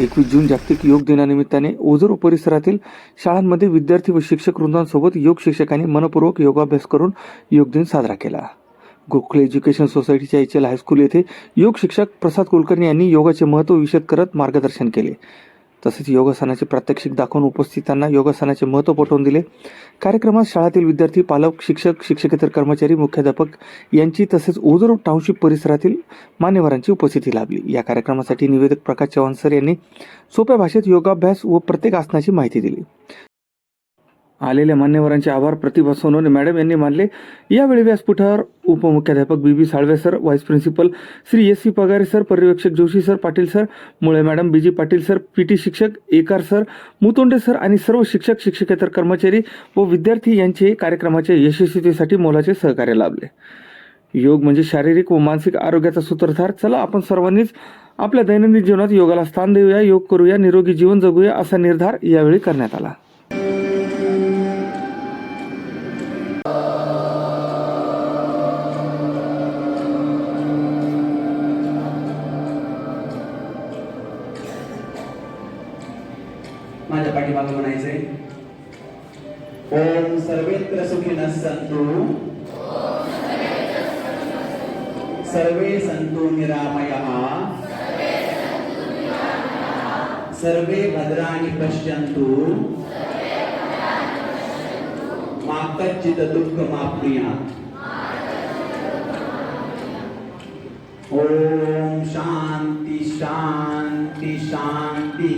एकवीस जून जागतिक योग दिनानिमित्ताने ओझरो परिसरातील शाळांमध्ये विद्यार्थी व शिक्षक वृंदांसोबत योग शिक्षकांनी मनपूर्वक योगाभ्यास करून योग दिन साजरा केला. गोखले एज्युकेशन सोसायटीच्या एच एल हायस्कूल येथे योग शिक्षक प्रसाद कुलकर्णी यांनी योगाचे महत्त्व विशद करत मार्गदर्शन केले. तसेच योगासनाचे प्रात्यक्षिक दाखवून उपस्थितांना योगासनाचे महत्त्व पटवून दिले. कार्यक्रमात शाळातील विद्यार्थी पालक शिक्षक शिक्षकेतर कर्मचारी मुख्याध्यापक यांची तसेच ओझर टाउनशिप परिसरातील मान्यवरांची उपस्थिती लाभली. या कार्यक्रमासाठी निवेदक प्रकाश चव्हाण सर यांनी सोप्या भाषेत योगाभ्यास व प्रत्येक आसनाची माहिती दिली. आलेल्या मान्यवरांचे आभार प्रतिभा सोनवणे मॅडम यांनी मानले. यावेळी व्यासपीठावर उपमुख्याध्यापक B B Salve sir vice principal Shri S C Pagare sir पर्यवेक्षक Joshi sir Patil sir Mule madam B G Patil sir P T शिक्षक एकार सर मुतोंडे सर आणि सर्व शिक्षक शिक्षकेतर कर्मचारी व विद्यार्थी यांचे कार्यक्रमाच्या यशस्वीतेसाठी मोलाचे सहकार्य लाभले. योग म्हणजे शारीरिक व मानसिक आरोग्याचा सूत्रधार. चला आपण सर्वांनीच आपल्या दैनंदिन जीवनात योगाला स्थान देऊया योग करूया निरोगी जीवन जगूया असा निर्धार यावेळी करण्यात आला. माझ्या पाठीमागे म्हणायचंय ओम सर्वेत्र सुखिनः सन्तु सर्वे सन्तु निरामयः सर्वे भद्राणि पश्यन्तु मा कच्चित् दुःखमाप्नुयात् ओम शांती शांती शांती